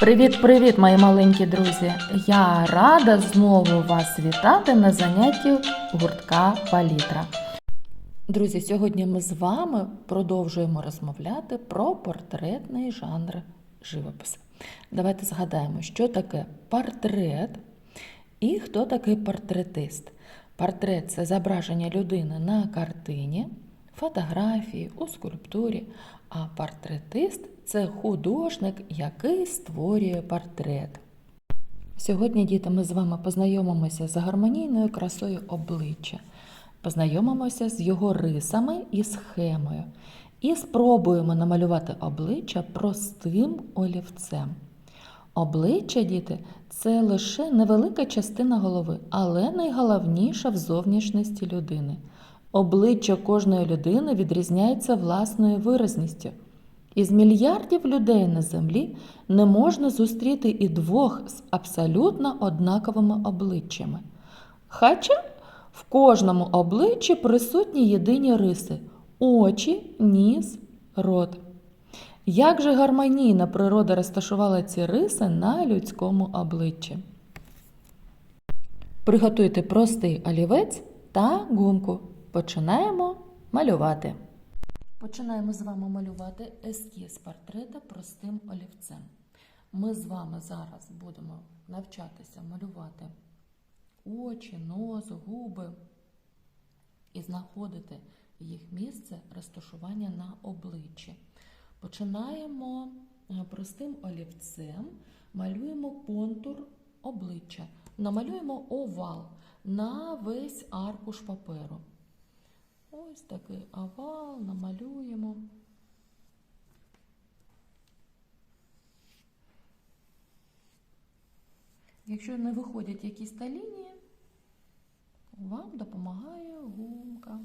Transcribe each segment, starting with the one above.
Привіт-привіт, мої маленькі друзі! Я рада знову вас вітати на занятті гуртка Палітра. Друзі, сьогодні ми з вами продовжуємо розмовляти про портретний жанр живопису. Давайте згадаємо, що таке портрет і хто такий портретист. Портрет це зображення людини на картині, фотографії, у скульптурі, а портретист це художник, який створює портрет. Сьогодні, діти, ми з вами познайомимося з гармонійною красою обличчя, познайомимося з його рисами і схемою і спробуємо намалювати обличчя простим олівцем. Обличчя, діти, це лише невелика частина голови, але найголовніша в зовнішності людини. Обличчя кожної людини відрізняється власною виразністю. Із мільярдів людей на землі не можна зустріти і двох з абсолютно однаковими обличчями. Хоча в кожному обличчі присутні єдині риси очі, ніс, рот. Як же гармонійна природа розташувала ці риси на людському обличчі? Приготуйте простий олівець та гумку. Починаємо малювати. Починаємо з вами малювати ескіз портрета простим олівцем. Ми з вами зараз будемо навчатися малювати очі, нос, губи і знаходити їх місце розташування на обличчі. Починаємо е, простим олівцем, малюємо контур обличчя, намалюємо овал на весь аркуш паперу. Ось такий овал намалюємо. Якщо не виходять якісь та лінії, вам допомагає гумка.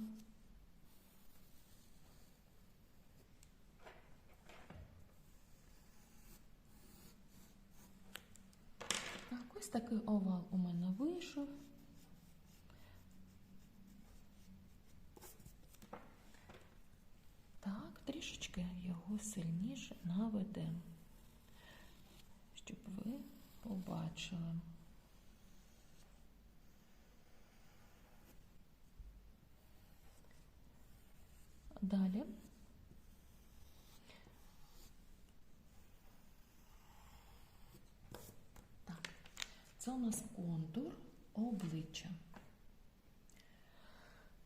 Так, ось такий овал у мене вийшов. Так, трішечки його сильніше щоб ви побачили. Далі. Так, це у нас контур обличчя.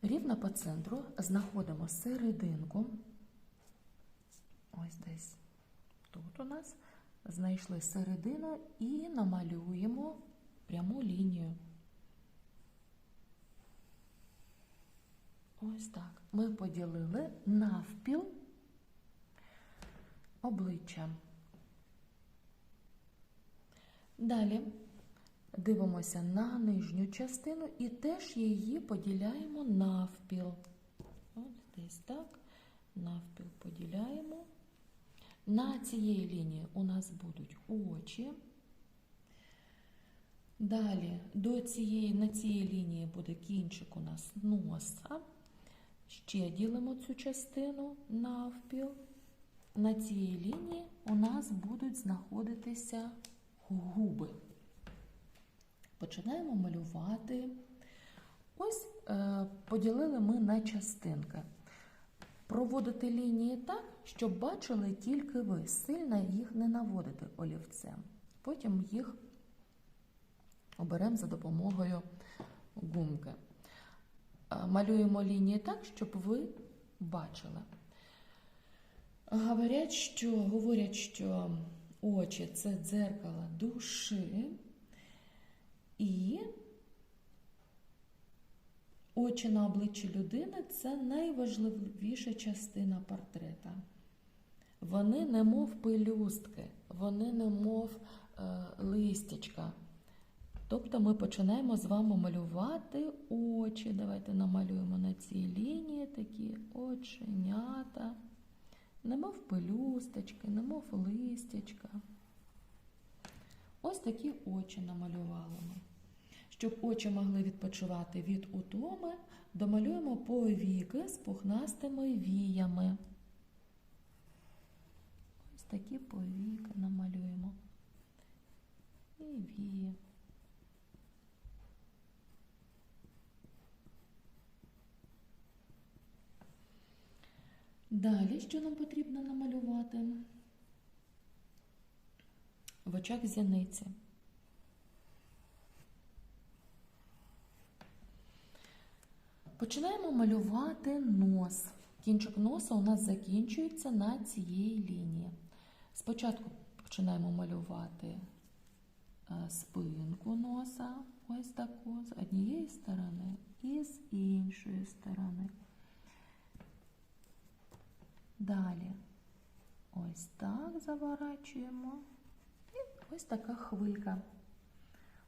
Рівно по центру знаходимо серединку. Ось десь у нас знайшли середину і намалюємо пряму лінію. Ось так. Ми поділили навпіл обличчя. Далі дивимося на нижню частину і теж її поділяємо навпіл. Ось десь так. Навпіл поділяємо. На цієї лінії у нас будуть очі. Далі до цієї, на цій лінії буде кінчик у нас носа. Ще ділимо цю частину навпіл. На цій лінії у нас будуть знаходитися губи. Починаємо малювати. Ось е, поділили ми на частинки. Проводити лінії так, щоб бачили тільки ви. Сильно їх не наводити олівцем. Потім їх оберемо за допомогою гумки. Малюємо лінії так, щоб ви бачили. Говорять, що, говорять, що очі це дзеркало душі. І очі на обличчі людини це найважливіша частина портрета. Вони немов пелюстки, вони немов е, листячка. Тобто ми починаємо з вами малювати очі. Давайте намалюємо на цій лінії такі оченята, немов пелюсточки, немов листячка. Ось такі очі намалювали ми. Щоб очі могли відпочивати від утоми, домалюємо повіки з пухнастими віями. Ось такі повіки намалюємо. і вії. Далі, що нам потрібно намалювати? В очах зяниці. Починаємо малювати нос. Кінчик носа у нас закінчується на цієї лінії. Спочатку починаємо малювати е, спинку носа, ось таку, з однієї сторони і з іншої сторони. Далі ось так заворачуємо. І ось така хвилька.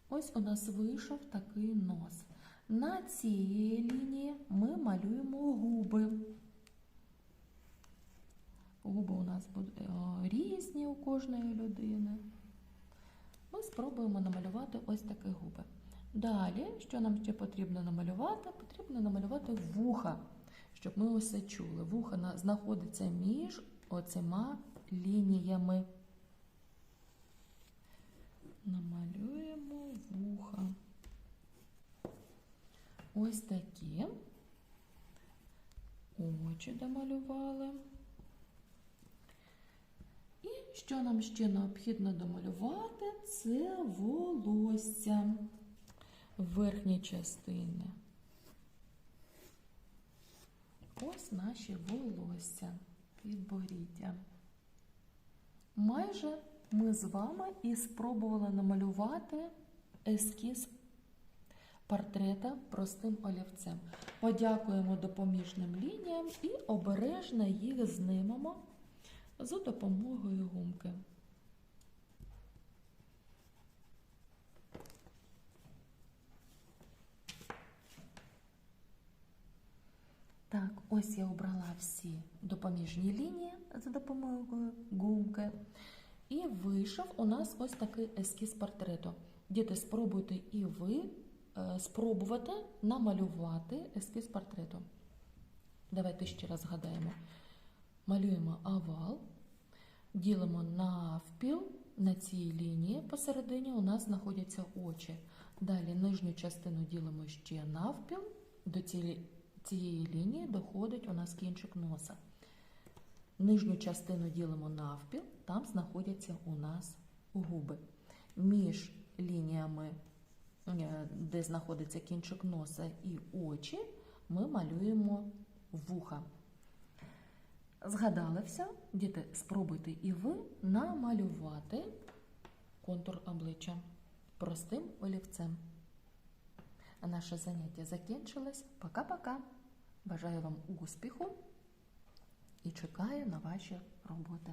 Ось у нас вийшов такий нос. На цій лінії ми малюємо губи. Губи у нас е, різні у кожної людини. Ми спробуємо намалювати ось такі губи. Далі, що нам ще потрібно намалювати? Потрібно намалювати вуха, щоб ми усе чули. Вуха знаходиться між оцима лініями. Намалюємо вуха. Ось такі. Очі домалювали. І що нам ще необхідно домалювати, це волосся в верхній частині. Ось наші волосся підборіддя. Майже ми з вами і спробували намалювати ескіз портрета простим олівцем. Подякуємо допоміжним лініям і обережно їх знимемо за допомогою гумки. Так, ось я обрала всі допоміжні лінії за допомогою гумки. І вийшов у нас ось такий ескіз портрету. Діти, спробуйте і ви спробувати намалювати ескіз портрету. Давайте ще раз згадаємо. Малюємо овал, ділимо навпіл. На цій лінії посередині у нас знаходяться очі. Далі нижню частину ділимо ще навпіл. До цієї, лінії доходить у нас кінчик носа. Нижню частину ділимо навпіл, там знаходяться у нас губи. Між лініями, е, де знаходиться кінчик носа і очі, ми малюємо вуха. Згадали все? Діти, спробуйте і ви намалювати контур обличчя простим олівцем. Наше заняття закінчилось. Пока-пока. Бажаю вам успіху і чекаю на ваші роботи.